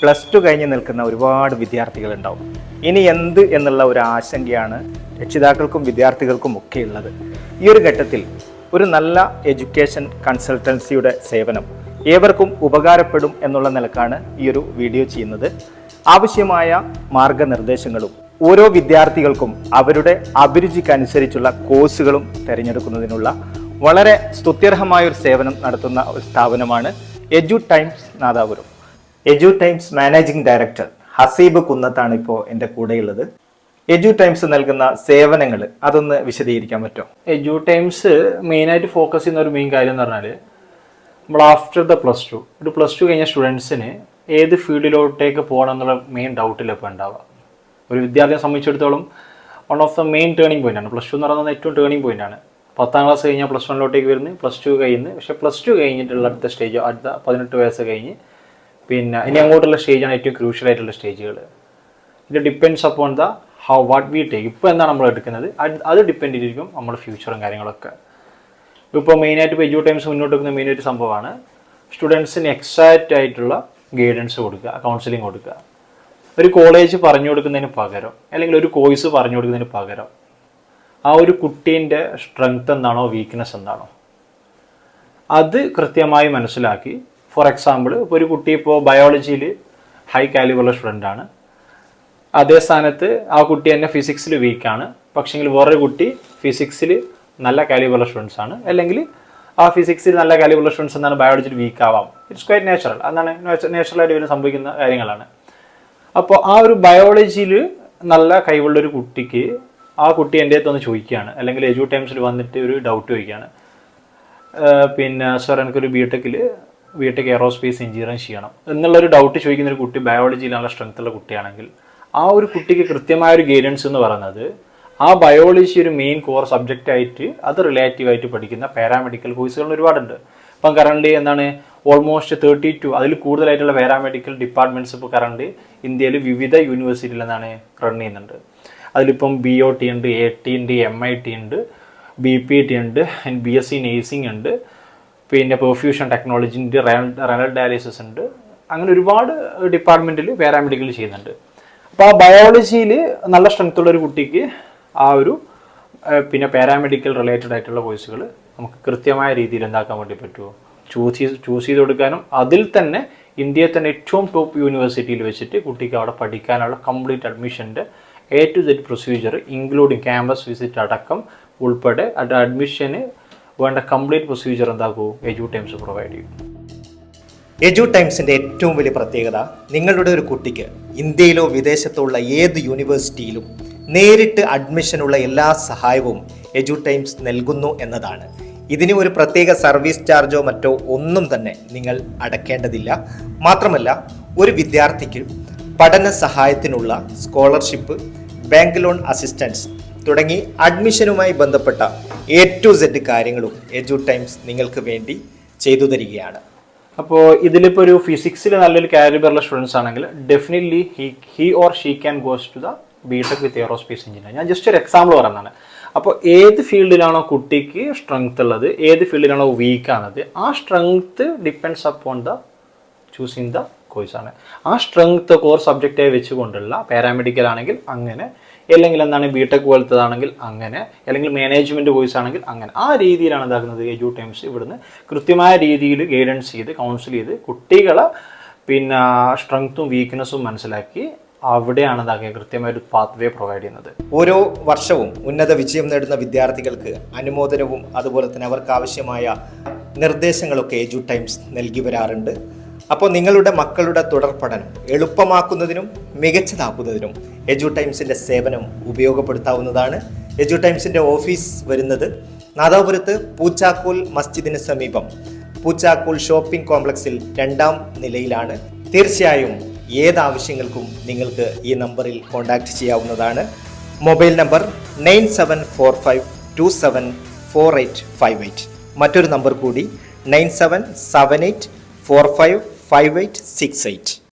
Plus two കഴിഞ്ഞ് നിൽക്കുന്ന ഒരുപാട് വിദ്യാർത്ഥികളുണ്ടാവും. ഇനി എന്ത് എന്നുള്ള ഒരു ആശങ്കയാണ് രക്ഷിതാക്കൾക്കും വിദ്യാർത്ഥികൾക്കും ഒക്കെ ഉള്ളത്. ഈ ഒരു ഘട്ടത്തിൽ ഒരു നല്ല എഡ്യൂക്കേഷൻ കൺസൾട്ടൻസിയുടെ സേവനം ഏവർക്കും ഉപകാരപ്പെടും എന്നുള്ള നിലക്കാണ് ഈ ഒരു വീഡിയോ ചെയ്യുന്നത്. ആവശ്യമായ മാർഗനിർദ്ദേശങ്ങളും ഓരോ വിദ്യാർത്ഥികൾക്കും അവരുടെ അഭിരുചിക്കനുസരിച്ചുള്ള കോഴ്സുകളും തിരഞ്ഞെടുക്കുന്നതിനുള്ള വളരെ സ്തുത്യർഹമായ ഒരു സേവനം നടത്തുന്ന ഒരു സ്ഥാപനമാണ് Edu Times Nadapuram. Edu Times managing director Haseeb കുന്നത്താണ് ഇപ്പോൾ എന്റെ കൂടെയുള്ളത്. എജു ടൈംസ് നൽകുന്ന സേവനങ്ങൾ അതൊന്ന് വിശദീകരിക്കാൻ പറ്റുമോ എജു ടൈംസ് മെയിനായിട്ട് ഫോക്കസ് ചെയ്യുന്ന ഒരു മെയിൻ കാര്യം എന്ന് പറഞ്ഞാൽ നമ്മൾ ആഫ്റ്റർ ദ പ്ലസ് ടു ഒരു പ്ലസ് ടു കഴിഞ്ഞ സ്റ്റുഡൻസിന് ഏത് ഫീൽഡിലോട്ടേക്ക് പോകണം എന്നുള്ള മെയിൻ ഡൗട്ടിൽ ഇപ്പോൾ ഉണ്ടാവുക. ഒരു വിദ്യാർത്ഥിയെ സംബന്ധിച്ചിടത്തോളം one of the main turning point ആണ്. പ്ലസ് ടു എന്ന് പറയുന്നത് ഏറ്റവും ടേണിംഗ് പോയിന്റ് ആണ്. പത്താം ക്ലാസ് കഴിഞ്ഞാൽ പ്ലസ് വണ്ണിലോട്ടേക്ക് വരുന്നത് പ്ലസ് ടു കഴിയുന്നു പക്ഷേ പ്ലസ് ടു കഴിഞ്ഞിട്ടുള്ള അടുത്ത സ്റ്റേജ് അടുത്ത പതിനെട്ട് വയസ്സ് കഴിഞ്ഞ് പിന്നെ ഇനി അങ്ങോട്ടുള്ള സ്റ്റേജാണ് ഏറ്റവും ക്രൂഷ്യൽ ആയിട്ടുള്ള സ്റ്റേജുകൾ ഇത് depends upon the how what we take ഇപ്പോൾ എന്താണ് നമ്മൾ എടുക്കുന്നത്? അത് ഡിപ്പെൻഡ് ചെയ്തിരിക്കും നമ്മുടെ ഫ്യൂച്ചറും കാര്യങ്ങളൊക്കെ. ഇപ്പോൾ മെയിനായിട്ട് ഇപ്പോൾ എജു ടൈംസ് മുന്നോട്ട് വെക്കുന്ന മെയിനായിട്ട് സംഭവമാണ് സ്റ്റുഡൻസിന് എക്സാക്റ്റ് ആയിട്ടുള്ള ഗൈഡൻസ് കൊടുക്കുക കൗൺസിലിംഗ് കൊടുക്കുക. ഒരു കോളേജ് പറഞ്ഞു കൊടുക്കുന്നതിന് പകരം അല്ലെങ്കിൽ ഒരു കോഴ്സ് പറഞ്ഞു കൊടുക്കുന്നതിന് പകരം ആ ഒരു കുട്ടീന്റെ സ്ട്രെങ്ത് എന്താണോ വീക്ക്നെസ് എന്താണോ അത് കൃത്യമായി മനസ്സിലാക്കി ഫോർ എക്സാമ്പിൾ ഇപ്പോൾ ഒരു കുട്ടി ഇപ്പോൾ ബയോളജിയിൽ ഹൈ കാലിബറുള്ള സ്റ്റുഡന്റ് ആണ്. അതേ സ്ഥാനത്ത് ആ കുട്ടി തന്നെ ഫിസിക്സിൽ വീക്കാണ് പക്ഷെങ്കിൽ വേറൊരു കുട്ടി ഫിസിക്സിൽ നല്ല കാലിബറുള്ള സ്റ്റുഡൻസ് ആണ്. അല്ലെങ്കിൽ ആ ഫിസിക്സിൽ നല്ല കാലിബറുള്ള സ്റ്റുഡൻസ് എന്നാണ് ബയോളജിയിൽ വീക്ക് ആവാം. ഇറ്റ്സ് ക്വൈറ്റ് നാച്ചുറൽ അതാണ് നാച്ചുറലായിട്ട് ഇവർ സംഭവിക്കുന്ന കാര്യങ്ങളാണ്. അപ്പോൾ ആ ഒരു ബയോളജിയിൽ നല്ല കഴിവുള്ള ഒരു കുട്ടിക്ക് ആ കുട്ടി എന്റെ അടുത്ത് ഒന്ന് ചോദിക്കുകയാണ്. അല്ലെങ്കിൽ എജു ടൈംസിൽ വന്നിട്ട് ഒരു ഡൗട്ട് ചോദിക്കുകയാണ്. പിന്നെ സാർ എനിക്കൊരു ബി ടെക്കിൽ ബി ടെക് എയറോസ്പേസ് എഞ്ചിനീയറിംഗ് ചെയ്യണം എന്നുള്ളൊരു ഡൗട്ട് ചോദിക്കുന്ന ഒരു കുട്ടി ബയോളജിയിൽ നല്ല സ്ട്രെങ്ത് ഉള്ള കുട്ടിയാണെങ്കിൽ ആ ഒരു കുട്ടിക്ക് കൃത്യമായ ഒരു ഗൈഡൻസ് എന്ന് പറയുന്നത് ആ ബയോളജി ഒരു മെയിൻ കോർ സബ്ജക്റ്റ് ആയിട്ട് അത് റിലേറ്റീവ് ആയിട്ട് പഠിക്കുന്ന പാരാമെഡിക്കൽ കോഴ്സുകൾ ഒരുപാടുണ്ട്. ഇപ്പം കറണ്ട് എന്താണ് ഓൾമോസ്റ്റ് തേർട്ടി ടു അതിൽ കൂടുതലായിട്ടുള്ള പാരാമെഡിക്കൽ ഡിപ്പാർട്ട്മെന്റ്സ് ഇപ്പോൾ കറണ്ട് ഇന്ത്യയിൽ വിവിധ യൂണിവേഴ്സിറ്റിയിൽ എന്താണ് റൺ ചെയ്യുന്നുണ്ട്. അതിലിപ്പം ബി ഒ ടി ഉണ്ട് എ ടി ഉണ്ട് എം ഐ ടി ഉണ്ട് ബി പി ടി ഉണ്ട് ബി എസ് സി നേഴ്സിംഗ് ഉണ്ട്. പിന്നെ പെർഫ്യൂഷൻ ടെക്നോളജി ഉണ്ട് റെനൽ ഡയാലിസിസ് ഉണ്ട്. അങ്ങനെ ഒരുപാട് ഡിപ്പാർട്ട്മെന്റിൽ പാരാമെഡിക്കൽ ചെയ്യുന്നുണ്ട്. അപ്പോൾ ആ ബയോളജിയിൽ നല്ല സ്ട്രെങ്ത്തുള്ള ഒരു കുട്ടിക്ക് ആ ഒരു പിന്നെ പാരാമെഡിക്കൽ റിലേറ്റഡ് ആയിട്ടുള്ള കോഴ്സുകൾ നമുക്ക് കൃത്യമായ രീതിയിൽ എന്താക്കാൻ വേണ്ടി പറ്റുമോ ചൂസ് ചെയ്ത് ചൂസ് ചെയ്ത് കൊടുക്കാനും അതിൽ തന്നെ ഇന്ത്യയിൽ തന്നെ ഏറ്റവും ടോപ്പ് യൂണിവേഴ്സിറ്റിയിൽ വെച്ചിട്ട് കുട്ടിക്ക് അവിടെ പഠിക്കാനുള്ള complete അഡ്മിഷന്റെ A to Z procedure including campus visit അടക്കം ഉൾപ്പെടെ അഡ്മിഷന് വേണ്ട കംപ്ലീറ്റ് പ്രൊസീജിയർ എന്താക്കൂ? എജു ടൈംസ് പ്രൊവൈഡ് ചെയ്യും. എജു ടൈംസിന്റെ ഏറ്റവും വലിയ പ്രത്യേകത നിങ്ങളുടെ ഒരു കുട്ടിക്ക് ഇന്ത്യയിലോ വിദേശത്തോ ഉള്ള ഏത് യൂണിവേഴ്സിറ്റിയിലും നേരിട്ട് അഡ്മിഷനുള്ള എല്ലാ സഹായവും എജു ടൈംസ് നൽകുന്നു എന്നതാണ്. ഇതിന് ഒരു പ്രത്യേക സർവീസ് ചാർജോ മറ്റോ ഒന്നും തന്നെ നിങ്ങൾ അടക്കേണ്ടതില്ല. മാത്രമല്ല ഒരു വിദ്യാർത്ഥിക്ക് പഠന സഹായത്തിനുള്ള സ്കോളർഷിപ്പ് ബാങ്ക് ലോൺ അസിസ്റ്റൻസ് തുടങ്ങി അഡ്മിഷനുമായി ബന്ധപ്പെട്ട എ ടു സെഡ് കാര്യങ്ങളും എജു ടൈംസ് നിങ്ങൾക്ക് വേണ്ടി ചെയ്തു തരികയാണ്. അപ്പോൾ ഇതിലിപ്പോൾ ഒരു ഫിസിക്സിൽ നല്ലൊരു കാലിബറുള്ള സ്റ്റുഡൻസ് ആണെങ്കിൽ definitely he he or she can goes to the B tech with aerospace engineer ഞാൻ ജസ്റ്റ് ഒരു എക്സാമ്പിൾ പറയുന്നതാണ് അപ്പോൾ ഏത് ഫീൽഡിലാണോ കുട്ടിക്ക് സ്ട്രെങ്ത് ഉള്ളത് ഏത് ഫീൽഡിലാണോ വീക്ക് ആണത് ആ strength depends upon the choosing the കോഴ്സാണ് ആ സ്ട്രെങ്ത് കോർ സബ്ജക്റ്റായി വെച്ചുകൊണ്ടുള്ള പാരാമെഡിക്കൽ ആണെങ്കിൽ അങ്ങനെ അല്ലെങ്കിൽ എന്താണ് ബി ടെക് പോലത്തതാണെങ്കിൽ അങ്ങനെ അല്ലെങ്കിൽ മാനേജ്മെന്റ് കോഴ്സ് ആണെങ്കിൽ അങ്ങനെ. ആ രീതിയിലാണ് ഇതാക്കുന്നത് എജു ടൈംസ് ഇവിടുന്ന് കൃത്യമായ രീതിയിൽ ഗൈഡൻസ് ചെയ്ത് കൗൺസിൽ ചെയ്ത് കുട്ടികളെ പിന്നെ സ്ട്രെങ്ത്തും വീക്ക്നെസ്സും മനസ്സിലാക്കി അവിടെയാണ് ഇതാക്കുക കൃത്യമായ ഒരു പാത്ത് പ്രൊവൈഡ് ചെയ്യുന്നത്. ഓരോ വർഷവും ഉന്നത വിജയം നേടുന്ന വിദ്യാർത്ഥികൾക്ക് അനുമോദനവും അതുപോലെ തന്നെ അവർക്ക് ആവശ്യമായ നിർദ്ദേശങ്ങളൊക്കെ എജു ടൈംസ് നൽകി വരാറുണ്ട്. അപ്പോൾ നിങ്ങളുടെ മക്കളുടെ തുടർ പഠനം എളുപ്പമാക്കുന്നതിനും മികച്ചതാക്കുന്നതിനും എജു ടൈംസിന്റെ സേവനം ഉപയോഗപ്പെടുത്താവുന്നതാണ്. എജു ടൈംസിന്റെ ഓഫീസ് വരുന്നത് നാദാപുരത്ത് പൂച്ചാക്കോൽ മസ്ജിദിന് സമീപം. പൂച്ചാക്കോൽ ഷോപ്പിംഗ് കോംപ്ലക്സിൽ രണ്ടാം നിലയിലാണ്. തീർച്ചയായും ഏത് ആവശ്യങ്ങൾക്കും നിങ്ങൾക്ക് ഈ നമ്പറിൽ കോൺടാക്റ്റ് ചെയ്യാവുന്നതാണ്. Mobile number nine seven four five two seven four eight five eight. മറ്റൊരു നമ്പർ കൂടി nine seven seven eight four five five eight six eight.